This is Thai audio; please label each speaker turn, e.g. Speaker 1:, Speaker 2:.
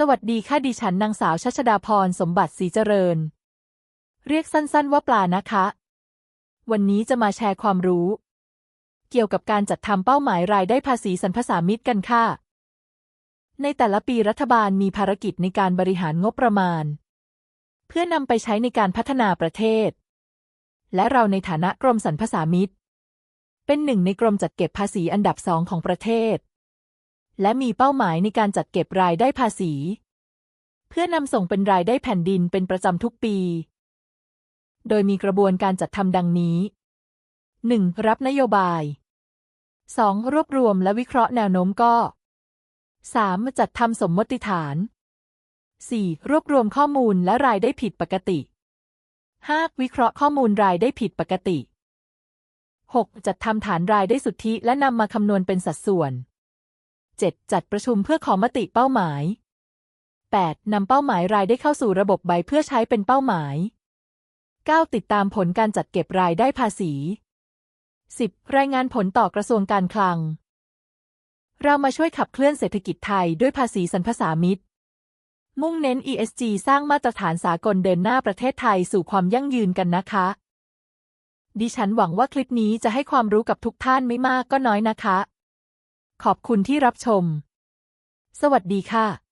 Speaker 1: สวัสดีค่ะดิฉันนางสาวชัชดาพรสมบัติศรีเจริญ เรียกสั้นๆว่าปลานะคะ วันนี้จะมาแชร์ความรู้ เกี่ยวกับการจัดทำเป้าหมายรายได้ภาษีสรรพสามิตกันค่ะ ในแต่ละปีรัฐบาลมีภารกิจในการบริหารงบประมาณ เพื่อนำไปใช้ในการพัฒนาประเทศ และเราในฐานะกรมสรรพสามิตเป็นหนึ่งในกรมจัดเก็บภาษีอันดับสองของประเทศ และมีเป้าหมายในการจัดเก็บรายได้ภาษี เพื่อนำส่งเป็นรายได้แผ่นดินเป็นประจำทุกปี โดยมีกระบวนการจัดทำดังนี้ 1. รับนโยบาย 2. รวบรวมและวิเคราะห์แนวโน้มก็ 3. จัดทำสมมติฐาน 4. รวบรวมข้อมูลและรายได้ผิดปกติ 5. วิเคราะห์ข้อมูลรายได้ผิดปกติ 6. จัดทำฐานรายได้สุทธิและนำมาคำนวณเป็นสัดส่วน 7. จัดประชุมเพื่อขอมติเป้าหมาย 8. นำเป้าหมายรายได้เข้าสู่ระบบใบเพื่อใช้เป็นเป้าหมาย 9. ติดตามผลการจัดเก็บรายได้ภาษี 10. รายงานผลต่อกระทรวงการคลัง เรามาช่วยขับเคลื่อนเศรษฐกิจไทยด้วยภาษีสรรพสามิตมุ่งเน้น ESG สร้างมาตรฐานสากลเดินหน้าประเทศไทยสู่ความยั่งยืนกันนะคะ ดิฉันหวังว่าคลิปนี้จะให้ความรู้กับทุกท่านไม่มากก็น้อยนะคะ ขอบคุณที่รับชม สวัสดีค่ะ